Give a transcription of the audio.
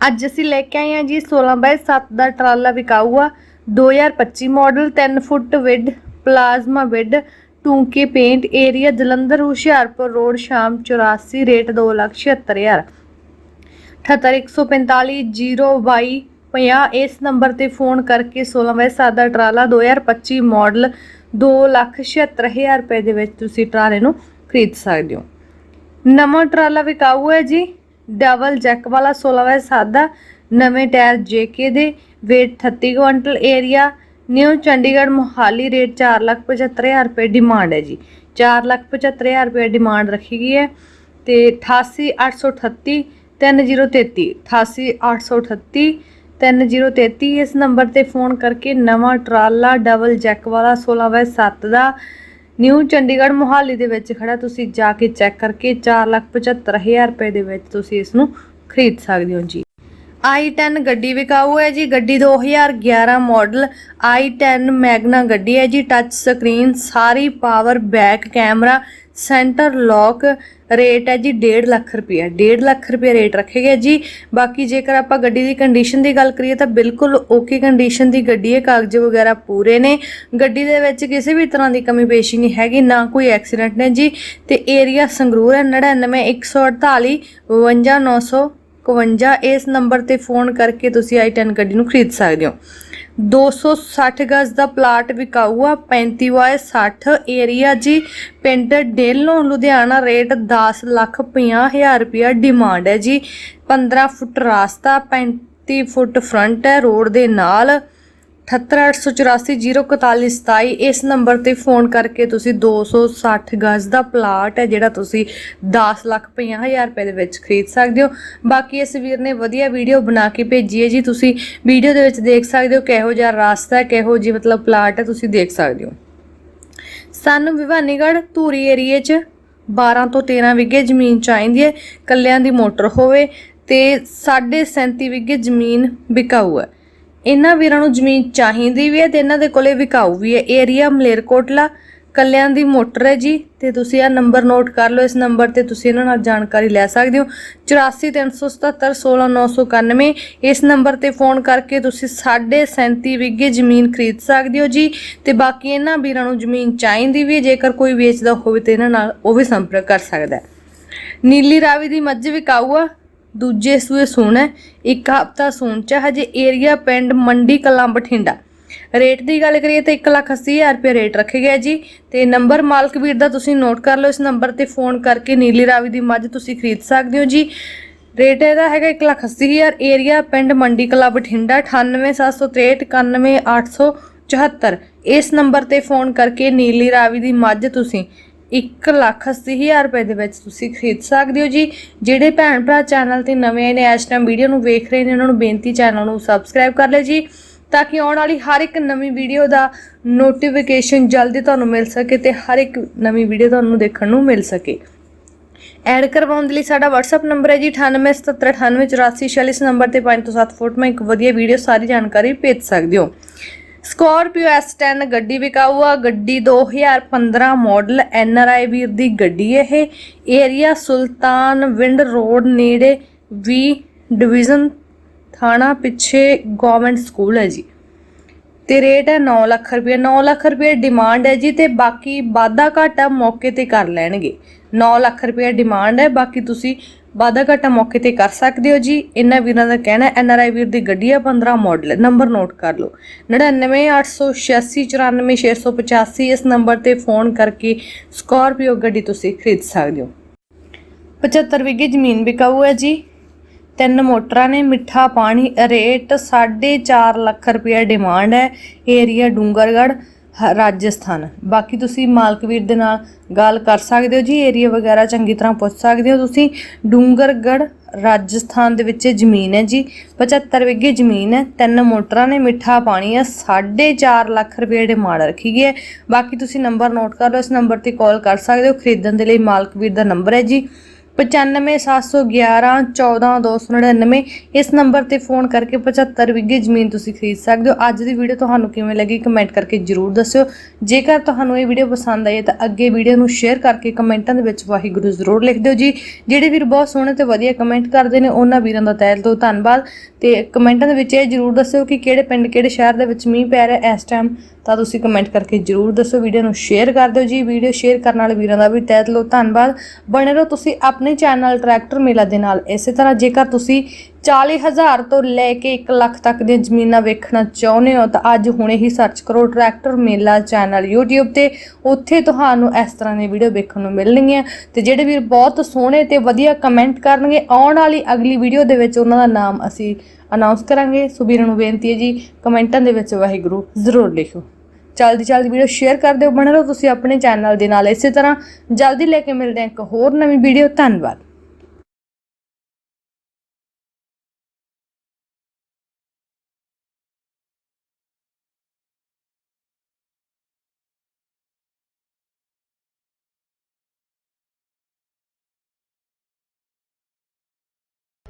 ਅੱਜ ਅਸੀਂ ਲੈ ਕੇ ਆਏ ਹਾਂ ਜੀ 16 ਬਾਈ 7 ਦਾ ਟਰਾਲਾ ਵਿਕਾਊ ਆ 2025 model 3 foot with plasma with ਟੂੰਕੇ paint area Jalandhar, Hoshiarpur road Sham 84 rate 276000 78145 022 50 ਇਸ ਨੰਬਰ ਤੇ ਫੋਨ ਕਰਕੇ 16 ਵਜੇ ਦਾ ਟਰਾਲਾ 2025 ਮਾਡਲ 276000 ਰੁਪਏ ਦੇ ਵਿੱਚ ਤੁਸੀਂ ਟਰਾਲੇ ਨੂੰ ਖਰੀਦ ਸਕਦੇ ਹੋ। ਨਵਾਂ ਟਰਾਲਾ ਵਿਕਾਊ ਹੈ ਜੀ ਡਬਲ ਜੈਕ ਵਾਲਾ 16 ਵਜੇ ਦਾ ਨਵੇਂ ਟਾਇਰ ਜੇਕੇ ਦੇ, weight 38 quintal area new Chandigarh Mohali rate 475000 ਰੁਪਏ ਡਿਮਾਂਡ ਹੈ ਜੀ। 475000 ਰੁਪਏ ਡਿਮਾਂਡ ਰੱਖੀ ਗਈ ਹੈ ਤੇ 88838 3033 88838 3033 ਇਸ ਨੰਬਰ ਤੇ ਫੋਨ ਕਰਕੇ ਨਵਾਂ ਟਰਾਲਾ ਡਬਲ ਜੈਕ ਵਾਲਾ 16 ਬਾਈ 7 ਦਾ। ਨਿਊ ਚੰਡੀਗੜ੍ਹ ਮੋਹਾਲੀ ਦੇ ਵਿੱਚ ਖੜਾ, ਤੁਸੀਂ ਜਾ ਕੇ ਚੈੱਕ ਕਰਕੇ 475000 ਰੁਪਏ ਦੇ ਵਿੱਚ ਤੁਸੀਂ ਇਸ ਨੂੰ ਖਰੀਦ ਸਕਦੇ ਹੋ ਜੀ। i10 ਗੱਡੀ ਵਿਕਾਊ ਹੈ ਜੀ, ਗੱਡੀ 2011 ਮਾਡਲ i10 ਮੈਗਨਾ ਗੱਡੀ ਹੈ ਜੀ ਟੱਚ ਸਕਰੀਨ ਸਾਰੀ power back camera centre lock rate ਹੈ ਜੀ 1.5 ਲੱਖ ਰੁਪਏ 1.5 ਲੱਖ ਰੁਪਏ ਰੇਟ ਰੱਖੇ ਰੱਖੇਗਾ ਜੀ। ਬਾਕੀ ਜੇਕਰ ਆਪਾਂ ਗੱਡੀ ਦੀ ਕੰਡੀਸ਼ਨ ਦੀ ਗੱਲ ਕਰੀਏ ਤਾਂ ਬਿਲਕੁਲ ਓਕੇ ਕੰਡੀਸ਼ਨ ਦੀ ਗੱਡੀ ਹੈ। ਕਾਗਜ਼ ਵਗੈਰਾ ਪੂਰੇ ਨੇ। ਗੱਡੀ ਦੇ ਵਿੱਚ ਕਿਸੇ ਵੀ ਤਰ੍ਹਾਂ ਦੀ ਕਮੀ ਪੇਸ਼ੀ ਨਹੀਂ ਹੈਗੀ, ਨਾ ਕੋਈ ਐਕਸੀਡੈਂਟ ਨੇ ਜੀ। ਤੇ ਏਰੀਆ ਸੰਗਰੂਰ ਹੈ 99 148 52900 51 ਇਸ ਨੰਬਰ ਤੇ ਫੋਨ ਕਰਕੇ ਤੁਸੀਂ i10 ਗੱਡੀ ਨੂੰ ਖਰੀਦ ਸਕਦੇ ਹੋ। 260 ਗਜ਼ ਦਾ ਪਲਾਟ ਵਿਕਾਊ ਆ 35 ਵਾਏ 60 ਏਰੀਆ ਜੀ। ਪਿੰਡ ਡੇਲੋਂ ਲੁਧਿਆਣਾ, ਰੇਟ 10 ਲੱਖ 50 ਹਜ਼ਾਰ ਰੁਪਇਆ ਡਿਮਾਂਡ ਹੈ ਜੀ। 15 ਫੁੱਟ ਰਾਸਤਾ 35 ਫੁੱਟ ਫਰੰਟ ਹੈ ਰੋਡ ਦੇ ਨਾਲ। 7884404127 ਇਸ ਨੰਬਰ ਤੇ ਫੋਨ ਕਰਕੇ ਤੁਸੀਂ 260 ਗਜ਼ ਦਾ ਪਲਾਟ ਹੈ ਜਿਹੜਾ ਤੁਸੀਂ 10 ਲੱਖ 50 ਹਜ਼ਾਰ ਰੁਪਏ ਦੇ ਵਿੱਚ ਖਰੀਦ ਸਕਦੇ ਹੋ। ਬਾਕੀ ਇਸ ਵੀਰ ਨੇ ਵਧੀਆ ਵੀਡੀਓ ਬਣਾ ਕੇ ਭੇਜੀ ਹੈ ਜੀ। ਤੁਸੀਂ ਵੀਡੀਓ ਦੇ ਵਿੱਚ ਦੇਖ ਸਕਦੇ ਹੋ ਕਿਹੋ ਜਿਹਾ ਰਾਸਤਾ ਹੈ, ਕਿਹੋ ਜੀ ਮਤਲਬ ਪਲਾਟ ਹੈ, ਤੁਸੀਂ ਦੇਖ ਸਕਦੇ ਹੋ। ਸਾਨੂੰ ਵਿਵਾਨੀਗੜ੍ਹ ਧੂਰੀ ਏਰੀਏ 'ਚ 12 ਤੋਂ 13 ਵਿਗੇ ਜ਼ਮੀਨ ਚਾਹੀਦੀ ਹੈ। ਕੱਲਿਆਂ ਦੀ ਮੋਟਰ ਹੋਵੇ ਤੇ 37.5 ਵਿਗੇ ਜ਼ਮੀਨ ਵਿਕਾਊ ਹੈ। ਇਹਨਾਂ ਵੀਰਾਂ ਨੂੰ ਜ਼ਮੀਨ ਚਾਹੀਦੀ ਵੀ ਹੈ ਤੇ ਇਹਨਾਂ ਦੇ ਕੋਲੇ ਵਿਕਾਊ ਵੀ ਹੈ। ਏਰੀਆ ਮਲੇਰਕੋਟਲਾ, ਕੱਲਿਆਂ ਦੀ ਮੋਟਰ ਹੈ ਜੀ। ਤੇ ਤੁਸੀਂ ਇਹ ਨੰਬਰ ਨੋਟ ਕਰ ਲਓ, ਇਸ ਨੰਬਰ ਤੇ ਤੁਸੀਂ ਇਹਨਾਂ ਨਾਲ ਜਾਣਕਾਰੀ ਲੈ ਸਕਦੇ ਹੋ। 8437716991 ਇਸ ਨੰਬਰ ਤੇ ਫੋਨ ਕਰਕੇ ਤੁਸੀਂ 37.5 ਵਿਗੇ ਜ਼ਮੀਨ ਖਰੀਦ ਸਕਦੇ ਹੋ ਜੀ। ਤੇ ਬਾਕੀ ਇਹਨਾਂ ਵੀਰਾਂ ਨੂੰ ਜ਼ਮੀਨ ਚਾਹੀਦੀ ਵੀ ਹੈ, ਜੇਕਰ ਕੋਈ ਵੇਚਦਾ ਹੋਵੇ ਤੇ ਇਹਨਾਂ ਨਾਲ ਉਹ ਵੀ ਸੰਪਰਕ ਕਰ ਸਕਦਾ ਹੈ। ਨੀਲੀ ਰਾਵੀ ਦੀ ਮੱਝ ਵਿਕਾਊ ਆ। ਦੂਜੇ ਸੂਏ ਸੂਣ ਹੈ, ਇੱਕ ਹਫਤਾ ਸੂਣ ਚ ਹਜੇ ਏਰੀਆ ਪਿੰਡ ਮੰਡੀ ਕਲਾਂ ਬਠਿੰਡਾ। ਰੇਟ ਦੀ ਗੱਲ ਕਰੀਏ ਤਾਂ 180000 ਰੁਪਏ ਰੇਟ ਰੱਖੇ ਗਿਆ ਜੀ। ਤੇ ਨੰਬਰ ਮਾਲਕ ਵੀਰ ਦਾ ਤੁਸੀਂ ਨੋਟ ਕਰ ਲਓ, ਇਸ ਨੰਬਰ ਤੇ ਫੋਨ ਕਰਕੇ ਨੀਲੀ ਰਾਵੀ ਦੀ ਮੱਝ ਤੁਸੀਂ ਖਰੀਦ ਸਕਦੇ ਹੋ ਜੀ। ਰੇਟ ਇਹਦਾ ਹੈਗਾ 180000 ਏਰੀਆ ਪਿੰਡ ਮੰਡੀ ਕਲਾਂ ਬਠਿੰਡਾ 9876391874 ਇਸ ਨੰਬਰ ਤੇ ਫੋਨ ਕਰਕੇ ਨੀਲੀ ਰਾਵੀ ਦੀ ਮੱਝ ਤੁਸੀਂ 1 ਲੱਖ ਅੱਸੀ ਹਜ਼ਾਰ ਰੁਪਏ ਦੇ ਵਿੱਚ ਤੁਸੀਂ ਖਰੀਦ ਸਕਦੇ ਹੋ ਜੀ। ਜਿਹੜੇ ਭੈਣ ਭਰਾ ਚੈਨਲ ਤੇ ਨਵੇਂ ਨੇ, ਇਸ ਟਾਈਮ ਵੀਡੀਓ ਨੂੰ ਵੇਖ ਰਹੇ ਨੇ, ਉਹਨਾਂ ਨੂੰ ਬੇਨਤੀ ਚੈਨਲ ਨੂੰ ਸਬਸਕ੍ਰਾਈਬ ਕਰ ਲਿਓ ਜੀ, ਤਾਂ ਕਿ ਆਉਣ ਵਾਲੀ ਹਰ ਇੱਕ ਨਵੀਂ ਵੀਡੀਓ ਦਾ ਨੋਟੀਫਿਕੇਸ਼ਨ ਜਲਦੀ ਤੁਹਾਨੂੰ ਮਿਲ ਸਕੇ ਤੇ ਹਰ ਇੱਕ ਨਵੀਂ ਵੀਡੀਓ ਤੁਹਾਨੂੰ ਦੇਖਣ ਨੂੰ ਮਿਲ ਸਕੇ। ਐਡ ਕਰਵਾਉਣ ਦੇ ਲਈ ਸਾਡਾ WhatsApp ਨੰਬਰ ਹੈ ਜੀ 9877988446 ਨੰਬਰ ਤੇ 5 ਤੋਂ 7 ਫੁੱਟ ਮੈਂ ਇੱਕ ਵਧੀਆ ਵੀਡੀਓ ਸਾਰੀ ਜਾਣਕਾਰੀ ਭੇਜ ਸਕਦੇ ਹੋ। ਸਕਾਰਪੀਓ S10 ਗੱਡੀ ਵਿਕਾਊ ਆ। ਗੱਡੀ 2015 ਮਾਡਲ NRI ਵੀਰ ਦੀ ਗੱਡੀ ਇਹ। ਏਰੀਆ ਸੁਲਤਾਨ ਵਿੰਡ ਰੋਡ ਨੇੜੇ ਵੀ ਡਿਵੀਜ਼ਨ ਥਾਣਾ ਪਿੱਛੇ ਗਵਰਨਮੈਂਟ ਸਕੂਲ ਹੈ ਜੀ। ਤੇ ਰੇਟ ਹੈ 9 ਲੱਖ ਰੁਪਏ। 9 ਲੱਖ ਰੁਪਏ ਡਿਮਾਂਡ ਹੈ ਜੀ ਤੇ ਬਾਕੀ ਵਾਧਾ ਘਾਟਾ ਮੌਕੇ ਤੇ ਕਰ ਲੈਣਗੇ। 9 ਲੱਖ ਰੁਪਏ ਡਿਮਾਂਡ ਹੈ। ਬਾਕੀ ਤੁਸੀਂ ਵਾਧਾ ਘਾਟਾ ਮੌਕੇ ਤੇ ਕਰ ਸਕਦੇ ਹੋ ਜੀ। ਇਹਨਾਂ ਵੀਰਾਂ ਦਾ ਕਹਿਣਾ ਐਨ ਆਰ ਆਈ ਵੀਰ ਦੀ ਗੱਡੀ ਆ 15 ਮਾਡਲ ਨੰਬਰ ਨੋਟ ਕਰ ਲਓ। 9986694685 ਇਸ ਨੰਬਰ ਤੇ ਫੋਨ ਕਰਕੇ ਸਕਾਰਪੀਓ ਗੱਡੀ ਤੁਸੀਂ ਖਰੀਦ ਸਕਦੇ ਹੋ। 75 ਵਿਗੇ ਜ਼ਮੀਨ ਵਿਕਾਊ ਹੈ ਜੀ। ਤਿੰਨ ਮੋਟਰਾਂ ਨੇ ਮਿੱਠਾ ਪਾਣੀ, ਰੇਟ 4.5 ਲੱਖ ਰੁਪਏ ਡਿਮਾਂਡ ਹੈ। ਏਰੀਆ ਡੂੰਗਰਗੜ੍ਹ ਰਾਜਸਥਾਨ। ਬਾਕੀ ਤੁਸੀਂ ਮਾਲਕਵੀਰ ਦੇ ਨਾਲ ਗੱਲ ਕਰ ਸਕਦੇ ਹੋ ਜੀ ਏਰੀਆ ਵਗੈਰਾ ਚੰਗੀ ਤਰ੍ਹਾਂ ਪੁੱਛ ਸਕਦੇ ਹੋ ਤੁਸੀਂ। ਡੂੰਗਰਗੜ ਰਾਜਸਥਾਨ ਦੇ ਵਿੱਚ ਜ਼ਮੀਨ ਹੈ ਜੀ 75 ਵਿਗੇ ਜ਼ਮੀਨ ਹੈ, ਤਿੰਨ ਮੋਟਰਾਂ ਨੇ ਮਿੱਠਾ ਪਾਣੀ ਹੈ 4.5 ਲੱਖ ਰੁਪਏ ਦੇ ਮਾੜ ਰੱਖੀ ਗਈ ਹੈ। ਬਾਕੀ ਤੁਸੀਂ ਨੰਬਰ ਨੋਟ ਕਰ ਲਓ, ਇਸ ਨੰਬਰ ਤੇ ਕਾਲ ਕਰ ਸਕਦੇ ਹੋ, ਖਰੀਦਣ ਦੇ ਲਈ ਮਾਲਕਵੀਰ ਦਾ ਨੰਬਰ ਹੈ ਜੀ। 9571 14299 ਇਸ ਨੰਬਰ ਤੇ ਫੋਨ ਕਰਕੇ 75 ਵਿਗੇ ਜ਼ਮੀਨ ਤੁਸੀਂ ਖਰੀਦ ਸਕਦੇ ਹੋ। ਅੱਜ ਦੀ ਵੀਡੀਓ ਤੁਹਾਨੂੰ ਕਿਵੇਂ ਲੱਗੀ ਕਮੈਂਟ ਕਰਕੇ ਜਰੂਰ ਦੱਸਿਓ। ਜੇਕਰ ਤੁਹਾਨੂੰ ਇਹ ਵੀਡੀਓ ਪਸੰਦ ਆਈ ਹੈ ਤਾਂ ਅੱਗੇ ਵੀਡੀਓ ਨੂੰ ਸ਼ੇਅਰ ਕਰਕੇ ਕਮੈਂਟਾਂ ਦੇ ਵਿੱਚ ਵਾਹਿਗੁਰੂ ਜ਼ਰੂਰ ਲਿਖ ਦਿਓ ਜੀ। ਜਿਹੜੇ ਵੀਰ ਬਹੁਤ ਸੋਹਣੇ ਤੇ ਵਧੀਆ ਕਮੈਂਟ ਕਰਦੇ ਨੇ, ਉਹਨਾਂ ਵੀਰਾਂ ਦਾ ਤਹਿ ਦਿਲੋਂ ਧੰਨਵਾਦ। ਤੇ ਕਮੈਂਟਾਂ ਦੇ ਵਿੱਚ ਇਹ ਜਰੂਰ ਦੱਸਿਓ ਕਿ ਕਿਹੜੇ ਪਿੰਡ, ਕਿਹੜੇ ਸ਼ਹਿਰ ਦੇ ਵਿੱਚ ਮੀਂਹ ਪੈ ਰਿਹਾ ਇਸ ਟਾਈਮ ਤਾਂ ਤੁਸੀਂ ਕਮੈਂਟ ਕਰਕੇ ਜਰੂਰ ਦੱਸੋ ਵੀਡੀਓ ਨੂੰ ਸ਼ੇਅਰ ਕਰ ਦਿਓ ਜੀ। ਵੀਡੀਓ ਸ਼ੇਅਰ ਕਰਨ ਵਾਲੇ ਵੀਰਾਂ ਦਾ ਵੀ ਤਹਿ ਦਿਲੋਂ ਧੰਨਵਾਦ। ਬਣੇ ਰਹੋ ਤੁਸੀਂ ਆਪਣੇ ਚੈਨਲ ਟਰੈਕਟਰ ਮੇਲਾ ਦੇ ਨਾਲ। ਇਸੇ ਤਰ੍ਹਾਂ ਜੇਕਰ ਤੁਸੀਂ 40000 ਤੋਂ ਲੈ ਕੇ 1 ਲੱਖ ਤੱਕ ਦੀਆਂ ਜ਼ਮੀਨਾਂ ਵੇਖਣਾ ਚਾਹੁੰਦੇ ਹੋ, ਤਾਂ ਅੱਜ ਹੁਣੇ ਹੀ ਸਰਚ ਕਰੋ ਟਰੈਕਟਰ ਮੇਲਾ ਚੈਨਲ YouTube ਤੇ। ਉੱਥੇ ਤੁਹਾਨੂੰ ਇਸ ਤਰ੍ਹਾਂ ਦੀਆਂ ਵੀਡੀਓ ਵੇਖਣ ਨੂੰ ਮਿਲਣਗੀਆਂ। ਤੇ ਜਿਹੜੇ ਵੀਰ ਬਹੁਤ ਸੋਹਣੇ ਤੇ ਵਧੀਆ ਕਮੈਂਟ ਕਰਨਗੇ, ਆਉਣ ਵਾਲੀ ਅਗਲੀ ਵੀਡੀਓ ਦੇ ਵਿੱਚ ਉਹਨਾਂ ਦਾ ਨਾਮ ਅਸੀਂ ਅਨਾਉਂਸ ਕਰਾਂਗੇ। ਸੋ ਵੀਰਾਂ ਨੂੰ ਬੇਨਤੀ ਹੈ ਜੀ, ਕਮੈਂਟਾਂ ਦੇ ਵਿੱਚ ਵਾਹਿਗੁਰੂ ਜ਼ਰੂਰ ਲਿਖੋ। ਜਲਦੀ ਜਲਦੀ ਵੀਡੀਓ ਸ਼ੇਅਰ ਕਰ ਦਿਓ। ਬਣੇ ਰਹੋ ਤੁਸੀਂ ਆਪਣੇ ਚੈਨਲ ਦੇ ਨਾਲ। ਇਸੇ ਤਰ੍ਹਾਂ ਜਲਦੀ ਲੈ ਕੇ ਮਿਲਦੇ ਹਾਂ ਇੱਕ ਹੋਰ ਨਵੀਂ ਵੀਡੀਓ ਧੰਨਵਾਦ।